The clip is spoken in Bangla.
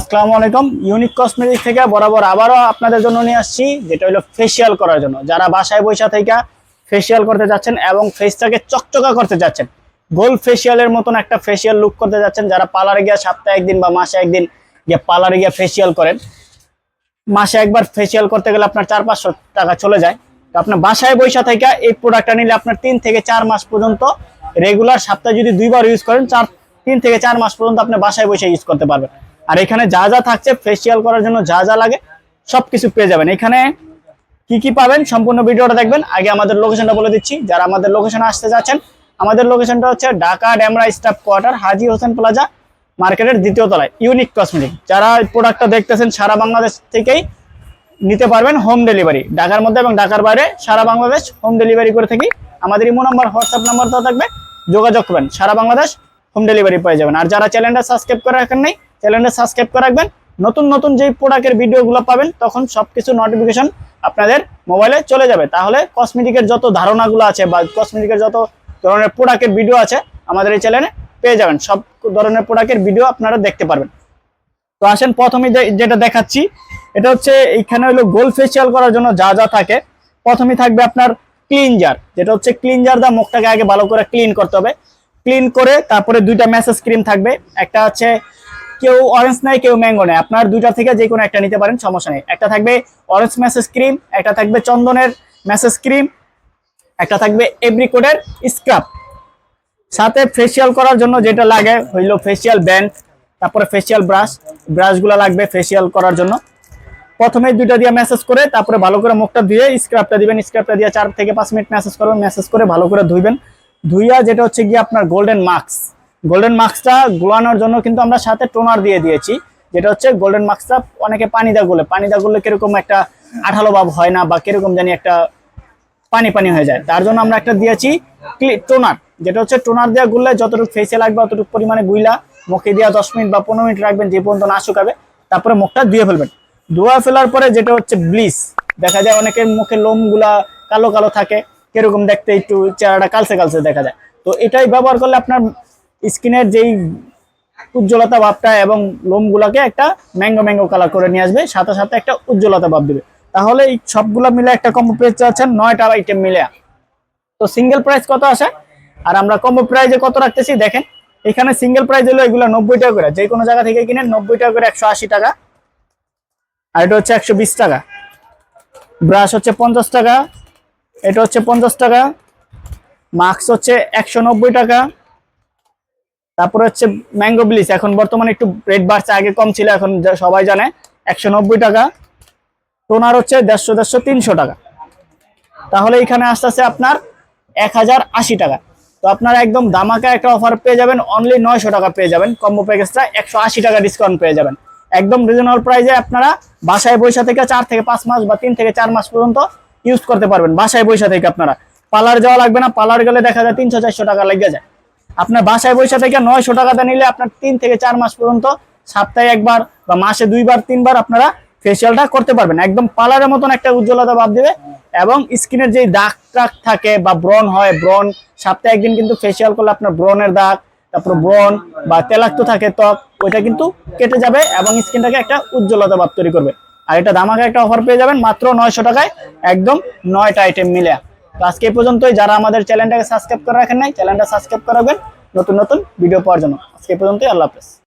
আসসালামু আলাইকুম। ইউনিক কসমেটিক থেকে বরাবর আবারও আপনাদের জন্য নিয়ে আসছি, যেটা হলো ফেসিয়াল করার জন্য। যারা বাসায় বৈশা থেকে ফেসিয়াল করতে যাচ্ছেন এবং ফেসটাকে চকচকা করতে যাচ্ছেন, গোল ফেসিয়ালের মতন একটা ফেসিয়াল লুক করতে যাচ্ছেন, যারা পার্লারে গিয়ে সপ্তাহে একদিন বা মাসে একদিন গিয়ে পার্লারে গিয়ে ফেসিয়াল করেন, মাসে একবার ফেসিয়াল করতে গেলে আপনার চার পাঁচশো টাকা চলে যায়। তো আপনার বাসায় বৈশা থেকে এই প্রোডাক্টটা নিলে আপনার তিন থেকে চার মাস পর্যন্ত রেগুলার সপ্তাহে যদি দুইবার ইউজ করেন, চার, তিন থেকে চার মাস পর্যন্ত আপনি বাসায় বসে ইউজ করতে পারবেন। আর এখানে যা যা থাকছে ফেসিয়াল করার জন্য যা যা লাগে, সবকিছু পেয়ে যাবেন। এখানে কি কি পাবেন সম্পূর্ণ ভিডিওটা দেখবেন। আগে আমাদের লোকেশনটা বলে দিচ্ছি, যারা আমাদের লোকেশনে আসতে যাচ্ছেন, আমাদের লোকেশনটা হচ্ছে Dhaka Demra staff quarter, Haji Hossain plaza মার্কেটের দ্বিতীয় তলায়, ইউনিক কসমেটিক যারা প্রোডাক্টটা দেখতেছেন, সারা বাংলাদেশ থেকেই নিতে পারবেন হোম ডেলিভারি ঢাকার মধ্যে এবং ঢাকার বাইরে সারা বাংলাদেশ হোম ডেলিভারি করে থাকি। আমাদের ইমো নাম্বার, হোয়াটসঅ্যাপ নাম্বার তো থাকবে, যোগাযোগ করবেন। সারা বাংলাদেশ হোম ডেলিভারি পেয়ে যাবেন। আর যারা চ্যানেলটা সাবস্ক্রাইব করে রাখেন নাই চ্যানেলটা সাবস্ক্রাইব করে রাখবেন। নতুন নতুন যেই প্রোডাক্টের ভিডিওগুলো পাবেন, তখন সবকিছু নোটিফিকেশন আপনাদের মোবাইলে চলে যাবে। তাহলে কসমেটিকের যত ধারণাগুলো আছে বা কসমেটিকের যত ধরনের প্রোডাক্টের ভিডিও আছে, আমাদের এই চ্যানেলে পেয়ে যাবেন। সব ধরনের প্রোডাক্টের ভিডিও আপনারা দেখতে পারবেন। তো আসেন প্রথমে যেটা দেখাচ্ছি, এটা হচ্ছে এখানে হলো গোল ফেসিয়াল করার জন্য যা যা থাকে। প্রথমে থাকবে আপনার ক্লিনজার যেটা হচ্ছে ক্লিনজার দা মুখটাকে আগে ভালো করে ক্লিন করতে হবে। ক্লিন করে তারপরে দুইটা ম্যাসেজ ক্রিম থাকবে। একটা হচ্ছে কেউ অরেঞ্জ নেয়, কেউ ম্যাঙ্গো নেয়। আপনার দুইটা থেকে যে কোনো একটা নিতে পারেন, সমস্যা নেই। একটা থাকবে অরেঞ্জ ম্যাসেজ ক্রিম একটা থাকবে চন্দনের ম্যাসেজ ক্রিম একটা থাকবে এভরিকোডের স্ক্রাব সাথে ফেসিয়াল করার জন্য যেটা লাগে হইল ফেসিয়াল ব্যান্ড তারপরে ফেসিয়াল ব্রাশ ব্রাশগুলো লাগবে ফেসিয়াল করার জন্য। প্রথমে দুইটা দিয়ে মেসেজ করে, তারপরে ভালো করে মুখটা ধুয়ে স্ক্রাবটা দিবেন। স্ক্রাবটা দিয়ে চার থেকে পাঁচ মিনিট মেসেজ করবেন। মেসেজ করে ভালো করে ধুইবেন। ধুইয়া যেটা হচ্ছে গিয়ে আপনার গোল্ডেন মার্কস গোল্ডেন মার্কসটা গোলানোর জন্য কিন্তু আমরা সাথে টোনার দিয়ে দিয়েছি। যেটা হচ্ছে গোল্ডেন মার্কসটা অনেকে পানি দা গোলে পানি দা গোলে কীরকম একটা আঠালো ভাব হয় না বা কীরকম জানি একটা পানি পানি হয়ে যায়। তার জন্য আমরা একটা দিয়েছি টোনার যেটা হচ্ছে টোনার দেওয়া গুললে যতটুকু ফেসে লাগবে অতটুকু পরিমাণে গুইলা, মুখে দেওয়া দশ মিনিট বা পনেরো মিনিট রাখবেন, যে পর্যন্ত না শুকাবে, তারপরে মুখটা ধুয়ে ফেলবেন। ধোয়া ফেলার পরে যেটা হচ্ছে ব্লিচ দেখা যায় অনেকের মুখে লোমগুলা কালো কালো থাকে কীরকম দেখতে একটু চেহারাটা কালসে কালসে দেখা যায়। তো এটাই ব্যবহার করলে আপনার স্কিনের যেই উজ্জ্বলতা ভাবটা এবং লোমগুলাকে একটা ম্যাঙ্গো ম্যাঙ্গো কালার করে নিয়ে আসবে, সাথে সাথে একটা উজ্জ্বলতা ভাব দিবে। তাহলে এই সবগুলা মিলে একটা কম্বো প্রাইস চাচ্ছেন নয়টা আইটেম মিলে। তো সিঙ্গেল প্রাইস কত আসে? আর আমরা কম্বো প্রাইজে কত রাখতেছি দেখেন, এখানে সিঙ্গেল প্রাইস হলো এগুলো নব্বই টাকা করে যে কোনো জায়গা থেকে কিনেন নব্বই টাকা করে একশো আশি টাকা। আর এটা হচ্ছে একশো বিশ টাকা। ব্রাশ হচ্ছে পঞ্চাশ টাকা এটা হচ্ছে পঞ্চাশ টাকা। মাস্ক হচ্ছে একশো নব্বই টাকা। তারপরে হচ্ছে ম্যাঙ্গো ব্লিচ। এখন বর্তমানে একটু রেট বাড়ছে, আগে কম ছিল, এখন সবাই জানে একশো নব্বই টাকা। টোনার হচ্ছে দেড়শো দেড়শো তিনশো টাকা। তাহলে এখানে আসতে আসতে আপনার এক হাজার আশি টাকা। তো আপনারা একদম দামাকা একটা অফার পেয়ে যাবেন অনলি নয়শো টাকা পেয়ে যাবেন। কম্বো প্যাকেজটা একশো আশি টাকা ডিসকাউন্ট পেয়ে যাবেন। একদম রিজনেবল প্রাইসে আপনারা বাসায় বৈশা থেকে চার থেকে পাঁচ মাস বা তিন থেকে চার মাস পর্যন্ত ইউজ করতে পারবেন। বাসায় বৈশা থেকে আপনারা। পার্লার যাওয়া লাগবে না, পার্লার গেলে দেখা যায় তিনশো, চারশো টাকা লেগে যায়। আপনার বাসায় বৈশা থেকে নয়শো টাকাতে নিলে আপনার তিন থেকে চার মাস পর্যন্ত সপ্তাহে একবার বা মাসে দুইবার, তিনবার আপনারা ফেসিয়ালটা করতে পারবেন। একদম পার্লারের মতন একটা উজ্জ্বলতা ভাব দেবে এবং স্কিনের যে দাগ টাগ থাকে বা ব্রন হয় ব্রন সপ্তাহে একদিন কিন্তু ফেসিয়াল করলে আপনার ব্রনের দাগ, তারপর ব্রন বা তেলাক্ত থাকে ত্বক, ওইটা কিন্তু কেটে যাবে এবং স্কিনটাকে একটা উজ্জ্বলতা ভাব তৈরি করবে। আর এটা দামাকে একটা অফার পেয়ে যাবেন মাত্র নয়শো টাকায় একদম নয়টা আইটেম মিলে। তো আজকে এই পর্যন্তই। যারা আমাদের চ্যানেলটাকে সাবস্ক্রাইব করে রাখেন নাই চ্যানেলটা সাবস্ক্রাইব করাবেন নতুন নতুন ভিডিও পাওয়ার জন্য। আজকে পর্যন্তই। আল্লাহ হাফেজ।